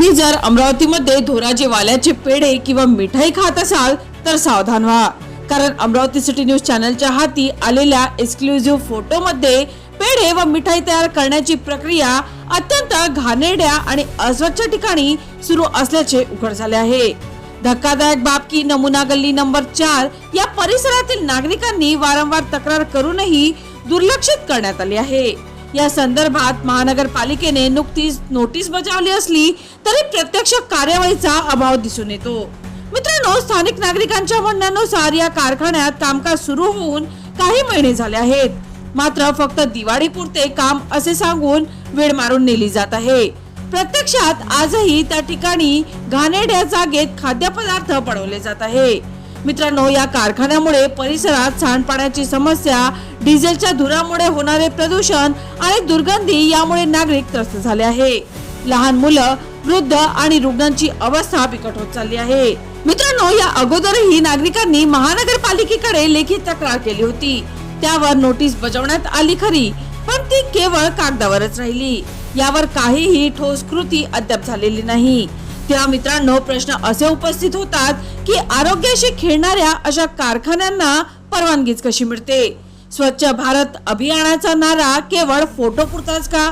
तुम्ही जर अमरावतीमध्ये धोराजे वाल्याचे पेढे किंवा मिठाई खात असाल तर सावधान व्हा. कारण अमरावती सिटी न्यूज चॅनलच्या हाती आलेल्या एक्सक्लुझिव्ह फोटोमध्ये पेढे व मिठाई तयार करण्याची प्रक्रिया अत्यंत घाणेरड्या आणि अस्वच्छ ठिकाणी सुरू असल्याचे उघड झाले आहे. धक्कादायक बाब की नमुना गल्ली नंबर चार या परिसरातील नागरिकांनी वारंवार तक्रार करूनही दुर्लक्षित करण्यात आली आहे. या संदर्भात महानगरपालिकेने नुकतीच नोटीस बजावली असली तरी प्रत्यक्ष कार्यवाहीचा अभाव दिसून येतो. मित्रांनो स्थानिक नागरिकांच्या म्हणण्यानुसार या कारखान्यात कामकाज सुरू होऊन काही महिने झाले आहेत. मात्र फक्त दिवाळी पुरते काम असे सांगून वेळ मारून नेली जात आहे. प्रत्यक्षात आजही त्या ठिकाणी घाणेरड्या जागेत खाद्यपदार्थ पडवले जात आहे. मित्रांनो या कारखान्यामुळे परिसरात सांडपाण्याची समस्या डिझेलच्या धुरामुळे होणारे प्रदूषण आणि दुर्गंधी यामुळे नागरिक त्रस्त झाले आहे. लहान मुलं वृद्ध आणि रुग्णांची अवस्था बिकट होत चालली आहे. मित्रांनो या अगोदरही नागरिकांनी महानगरपालिकेकडे लेखी तक्रार केली होती. त्यावर नोटीस बजावण्यात आली खरी पण ती केवळ कागदावरच राहिली. यावर काहीही ठोस कृती अद्याप झालेली नाही. तेव्हा मित्रांनो प्रश्न असे उपस्थित होतात की आरोग्याशी खेळणाऱ्या अशा कारखान्यांना परवानगीच कशी मिळते? स्वच्छ भारत अभियानाचा नारा केवळ फोटो पुरताच का?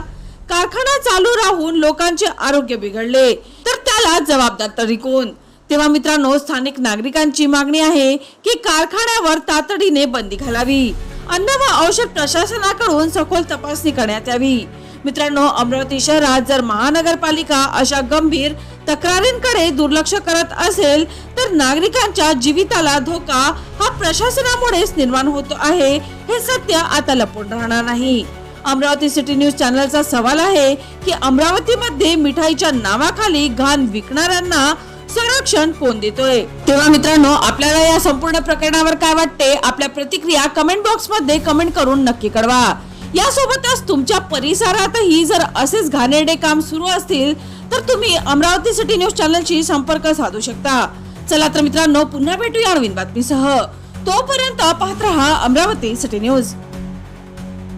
कारखाना चालू राहून लोकांचे आरोग्य बिघडले तर त्याला जबाबदार तरी कोण? तेव्हा मित्रांनो स्थानिक नागरिकांची मागणी आहे की कारखान्यावर तातडीने बंदी घालावी. अन्न व औषध प्रशासनाकडून सखोल तपासणी करण्यात यावी. मित्रांनो अमरावती शहरात जर महानगरपालिका अशा गंभीर तक्रारींकडे दुर्लक्ष करत असेल तर नागरिकांच्या जीविताला धोका हा प्रशासनामुळेच निर्माण होतो आहे हे सत्य आता लपून राहणार नाही. अमरावती सिटी न्यूज चॅनलचा सवाल आहे की अमरावतीमध्ये मिठाईच्या नावाखाली घाण विकणाऱ्यांना संरक्षण कोण देतोय? तेव्हा मित्रांनो आपल्याला या संपूर्ण प्रकरणावर काय वाटते? आपल्या प्रतिक्रिया कमेंट बॉक्समध्ये कमेंट करून नक्की कळवा. यासोबतच तुमच्या परिसरातही जर असेच घाणेरडे काम सुरू असतील तर तुम्ही अमरावती सिटी न्यूज चॅनलशी संपर्क साधू शकता. चला तर मित्रांनो पुन्हा भेटूया नवीन बातमीसह. तोपर्यंत पाहत रहा अमरावती सिटी न्यूज